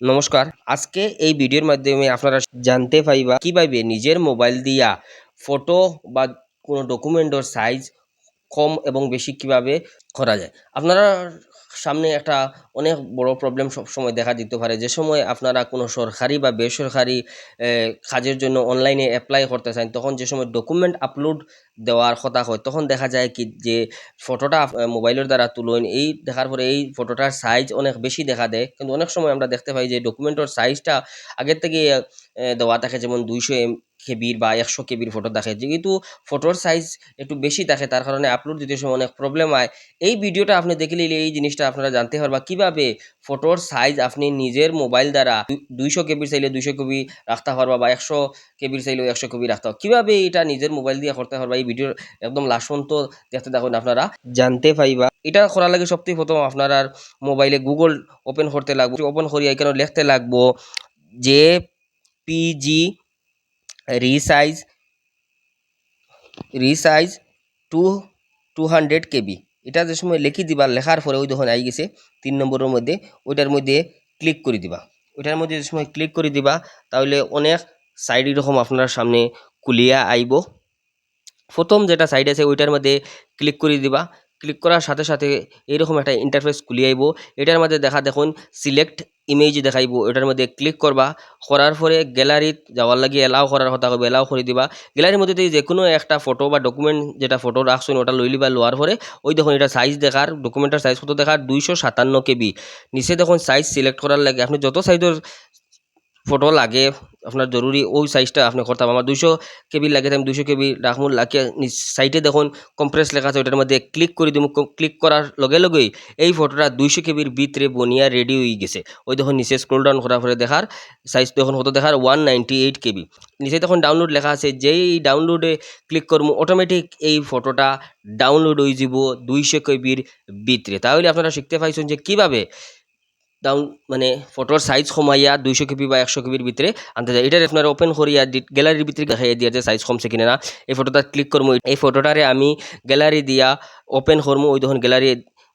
নমস্কার। আজকে এই ভিডিওর মাধ্যমে আপনারা জানতে পাইবা কীভাবে নিজের মোবাইল দিয়া ফটো বা কোনো ডকুমেন্টর সাইজ কম এবং বেশি কীভাবে করা যায়। আপনারা সামনে একটা অনেক বড় প্রবলেম সবসময় দেখা দিতে পারে। যে সময় আপনারা কোনো সরকারি বা বেসরকারি কাজের জন্য অনলাইনে অ্যাপ্লাই করতে চান, তখন যে সময় ডকুমেন্ট আপলোড দেওয়ার কথা হয়, তখন দেখা যায় কি যে ফটোটা মোবাইলের দ্বারা তুলুন, এই দেখার পরে এই ফটোটার সাইজ অনেক বেশি দেখা দেয়। কিন্তু অনেক সময় আমরা দেখতে পাই যে ডকুমেন্টের সাইজটা আগের থেকে দেওয়া থাকে, যেমন দুইশো এম কেবির বা একশো কেবির ফটো দেখে। যেহেতু ফটোর সাইজ একটু বেশি থাকে তার কারণে আপলোড দিতে সময় অনেক প্রবলেম হয়। এই ভিডিওটা আপনি দেখলে এই জিনিসটা আপনারা জানতে পারবা কীভাবে ফটোর সাইজ আপনি নিজের মোবাইল দ্বারা দুইশো কেবির চাইলে দুইশো কেবি রাখতে পারবা বা একশো কেবির চাইলেও একশো কেবি রাখতে পারবা। কীভাবে এটা নিজের মোবাইল দিয়ে করতে পারবা এই ভিডিওর একদম লাস্ট দেখতে দেখুন আপনারা। জানতে পাইবা। এটা করার লাগে সবথেকে প্রথম আপনারা মোবাইলে গুগল ওপেন করতে লাগবে। ওপেন করি এখানে লিখতে লাগবো? যে PG resize resize to two hundred KB এটা যে সময় লিখি দিবা, লেখার পরে ওই যখন আই গেছে তিন নম্বরের মধ্যে। ওইটার মধ্যে ক্লিক করে দিবা। ওইটার মধ্যে যে সময় ক্লিক করে দিবা, তাহলে অনেক সাইড এরকম আপনার সামনে কুলিয়া আইব। প্রথম যেটা সাইড আছে, ওইটার মধ্যে ক্লিক করে দিবা। ক্লিক করার সাথে সাথে এরকম একটা ইন্টারফেস খুলে আইব। এটার মধ্যে দেখা দেখুন সিলেক্ট ইমেজ দেখাইব। এটার মধ্যে ক্লিক করবা। করার পরে গ্যালারিত যাওয়ার লাগে এলাও করার কথা হবে এলাও করে দিবা। গ্যালারির মধ্যে যে কোনো একটা ফটো বা ডকুমেন্ট যেটা ফটো রাখছেন, ওটা লই লিবা। লোয়ার পরে ওই দেখুন, এটা সাইজ দেখার ডকুমেন্টের সাইজ কত দেখার? দুইশো সাতান্ন কেবি। নিচে দেখুন সাইজ সিলেক্ট করার লাগে। আপনি যত সাইজের ফটো লাগে আপনার জরুরি ওই সাইজটা আপনি করতে হবে আমার দুইশো কেবি লাগে আমি দুইশো কেবি রাখমু লাগে সাইটে দেখুন কম্প্রেস লেখা আছে ওইটার মধ্যে ক্লিক করে দিব ক্লিক করার লগে লগেই এই ফটোটা দুইশো কেবির ভিতরে বনিয়া রেডি হয়ে গেছে। ওই দেখুন নিচে স্ক্রোল ডাউন করার পরে দেখার সাইজ দেখুন কত দেখার ওয়ান নাইনটি এইট কেবি। নিচে তখন ডাউনলোড লেখা আছে, যেই ডাউনলোডে ক্লিক করব অটোমেটিক এই ফটোটা ডাউনলোড হয়ে যাব দুইশো কেবির ভিতরে তাহলে আপনারা শিখতে পাইছেন যে কীভাবে ডাউন মানে ফটোর সাইজ কমাইয়া দুইশো কেবি বা একশো কেবির ভিতরে আনতে যায় এটার আপনারা ওপেন করিয়া গ্যালারির ভিতরে দেখাইয়া দিয়া যে সাইজ কমছে কিনা না, এই ফটোটা ক্লিক করব। এই ফটোটারে আমি গ্যালারি দিয়া ওপেন করব। ওই তখন গ্যালারি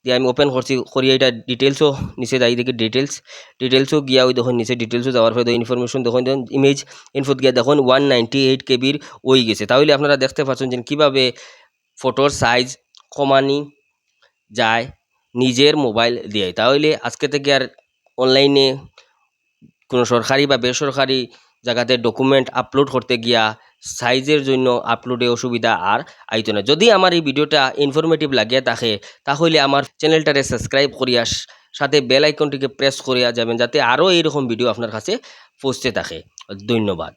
দিয়ে আমি ওপেন করছি, করিয়া এটা ডিটেলসও নিচে যাই দেখি ডিটেলস ডিটেলসও গিয়া ওই দেখুন নিচে ডিটেলসও যাওয়ার পরে ইনফরমেশন দেখুন দেখুন ইমেজ ইনফোত গিয়া দেখুন ওয়ান নাইনটি এইট কেবির ওই গেছে। তাহলে আপনারা দেখতে পাচ্ছেন যে কীভাবে ফটোর সাইজ কমানি যায়। নিজের মোবাইল দিয়ে তাহলে আজকে থেকে আর অনলাইনে কোনো সরকারি বা বেসরকারি জায়গাতে ডকুমেন্ট আপলোড করতে গিয়া সাইজের জন্য আপলোডে অসুবিধা আর আইতো না। যদি আমার এই ভিডিওটা ইনফরমেটিভ লাগিয়ে থাকে তাহলে আমার চ্যানেলটারে সাবস্ক্রাইব করিয়া সাথে বেল আইকনটিকে প্রেস করিয়া যাবেন, যাতে আরও এইরকম ভিডিও আপনার কাছে পৌঁছতে থাকে। ধন্যবাদ।